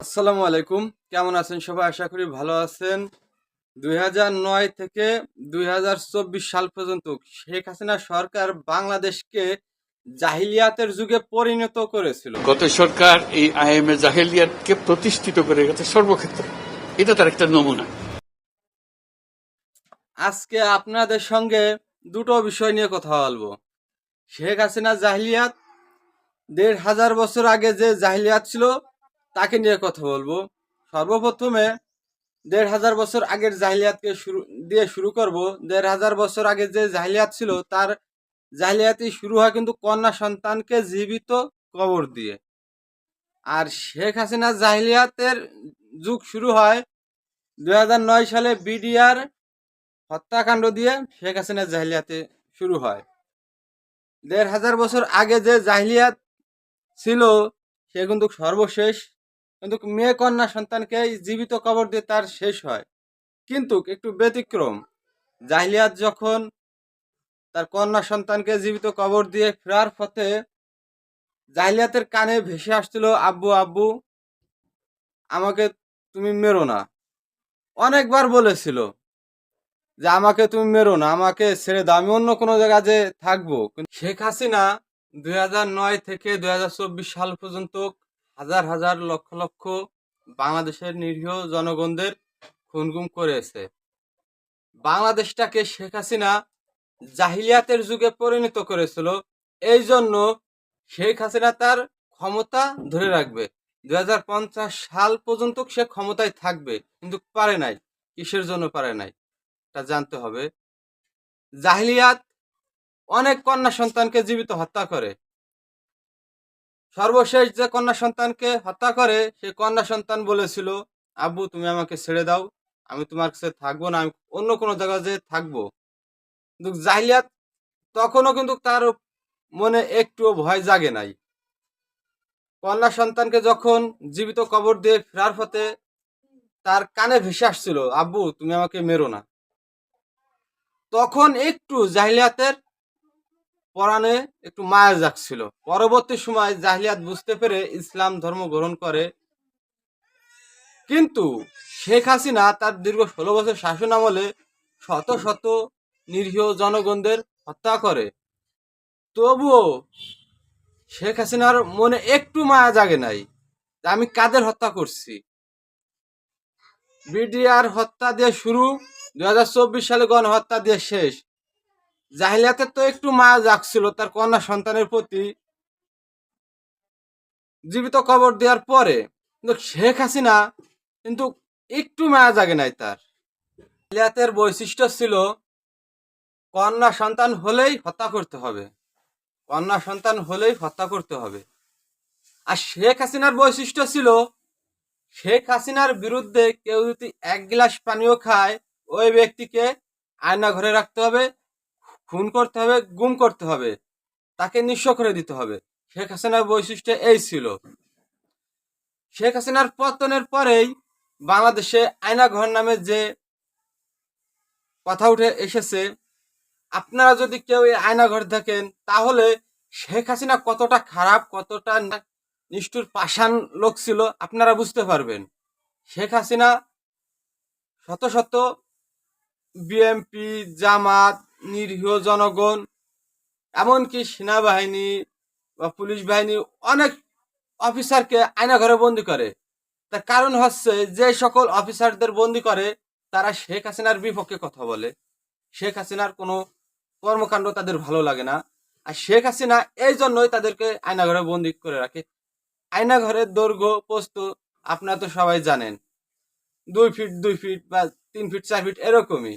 আসসালামু আলাইকুম। কেমন আছেন সবাই? আশা করি ভালো আছেন। দুই নয় থেকে দুই হাজার চব্বিশ সাল পর্যন্ত শেখ হাসিনা সরকার বাংলাদেশকে জাহিলিয়াতের যুগে পরিণত করেছিল। গত সরকার এই আইএমএ জাহেলিয়াতকে প্রতিষ্ঠিত করে গেছে সর্বক্ষেত্রে। এটা তার একটা নমুনা। আজকে আপনাদের সঙ্গে দুটো বিষয় নিয়ে কথা বলব। শেখ হাসিনা জাহিলিয়াত দেড় হাজার বছর আগে যে জাহিলিয়াত ছিল তাকে নিয়ে কথা বলব। সর্বপ্রথমে দেড় হাজার বছর আগের জাহিলিয়াতকে শুরু, দিয়ে শুরু করব। দেড় হাজার বছর আগে যে জাহিলিয়াত ছিল, তার জাহিলিয়াতি শুরু হয় কিন্তু কন্যা সন্তানকে জীবিত কবর দিয়ে। আর শেখ হাসিনা জাহিলিয়াতের যুগ শুরু হয় দুই নয় সালে বিডিআর হত্যাকাণ্ড দিয়ে শেখ হাসিনা জাহিলিয়াতে শুরু হয়। দেড় হাজার বছর আগে যে জাহিলিয়াত ছিল, সে কিন্তু সর্বশেষ কিন্তু মেয়ে কন্যা সন্তানকে জীবিত কবর দিয়ে তার শেষ হয়। কিন্তু একটু ব্যতিক্রম। জাহিলিয়াত যখন তার কন্যা সন্তানকে জীবিত কবর দিয়ে ফেরার পথে জাহিলিয়াতের কানে ভেসে আসছিল, আব্বু আব্বু, আমাকে তুমি মেরো না। অনেকবার বলেছিল যে, আমাকে তুমি মেরো না, আমাকে ছেড়ে দাও, আমি অন্য কোনো জায়গায় যে থাকব। শেখ হাসিনা দুই থেকে দুই হাজার চব্বিশ সাল পর্যন্ত হাজার হাজার লক্ষ লক্ষ বাংলাদেশের নিরীহ জনগণদের খুনগুম করেছে। বাংলাদেশটাকে শেখ হাসিনা জাহিলিয়াতের যুগে পরিণত করেছিল এই জন্য শেখ হাসিনা তার ক্ষমতা ধরে রাখবে। দুই হাজার পঞ্চাশ সাল পর্যন্ত সে ক্ষমতায় থাকবে, কিন্তু পারে নাই, কিসের জন্য পারে নাই, তা জানতে হবে। জাহিলিয়াত অনেক কন্যা সন্তানকে জীবিত হত্যা করে সর্বশেষ যে কন্যা সন্তানকে হত্যা করে সে কন্যা সন্তান বলেছিল, আব্বু, তুমি আমাকে ছেড়ে দাও, আমি তোমার কাছে থাকব না, আমি অন্য কোনো জায়গায় যে থাকব। কিন্তু জাহিলিয়াত তখনও কিন্তু তার মনে একটুও ভয় জাগে নাই। কন্যা সন্তানকে যখন জীবিত কবর দিয়ে ফেরার পথে তার কানে ভেসে আসছিল, আব্বু, তুমি আমাকে মেরো না। তখন একটু জাহিলিয়াতের পরাণে একটু মায়া জাগছিল। পরবর্তী সময় জাহিলিয়াত বুঝতে পেরে ইসলাম ধর্ম গ্রহণ করে। কিন্তু শেখ হাসিনা তার দীর্ঘ ষোলো বছর শাসন আমলে শত শত নিরীহ জনগণদের হত্যা করে। তবুও শেখ হাসিনার মনে একটু মায়া জাগে নাই আমি কাদের হত্যা করছি? বিডিআর হত্যা দিয়ে শুরু, দুই হাজার চব্বিশ সালে গণহত্যা দিয়ে শেষ জাহিলিয়াতে তো একটু মায়া জাগছিল, তার কন্যা সন্তানের প্রতি জীবিত কবর দেওয়ার পরে। কিন্তু শেখ হাসিনা কিন্তু একটু মায়া জাগে নাই তার। জাহিলিয়াতের বৈশিষ্ট্য ছিল কন্যা সন্তান হলেই হত্যা করতে হবে। কন্যা সন্তান হলেই হত্যা করতে হবে। আর শেখ হাসিনার বৈশিষ্ট্য ছিল, শেখ হাসিনার বিরুদ্ধে কেউ যদি এক গ্লাস পানিও খায়, ওই ব্যক্তিকে আয়না ঘরে রাখতে হবে খুন করতে হবে, গুম করতে হবে। তাকে নিঃস্ব করে দিতে হবে। শেখ হাসিনার বৈশিষ্ট্য এই ছিল। শেখ হাসিনার পতনের পরেই বাংলাদেশে আয়নাঘর নামে যে কথা উঠে এসেছে, আপনারা যদি কেউ এই আয়নাঘর দেখেন, তাহলে শেখ হাসিনা কতটা খারাপ, কতটা নিষ্ঠুর, পাষাণ লোক ছিল, আপনারা বুঝতে পারবেন। শেখ হাসিনা শত শত বিএমপি, জামাত নিরীহ জনগণ এমনকি সেনাবাহিনী বা পুলিশ বাহিনী অনেক অফিসারকে আয়না ঘরে বন্দি করে। তার কারণ হচ্ছে যে সকল অফিসারদের বন্দি করে, তারা শেখ হাসিনার বিপক্ষে কথা বলে। শেখ হাসিনার কোনো কর্মকাণ্ড তাদের ভালো লাগে না। আর শেখ হাসিনা এই জন্যই তাদেরকে আয়নাঘরে বন্দি করে রাখে। আয়নাঘরের দৈর্ঘ্য, পোস্ত আপনারা তো সবাই জানেন। দুই ফিট দুই ফিট বা তিন ফিট, চার ফিট এরকমই।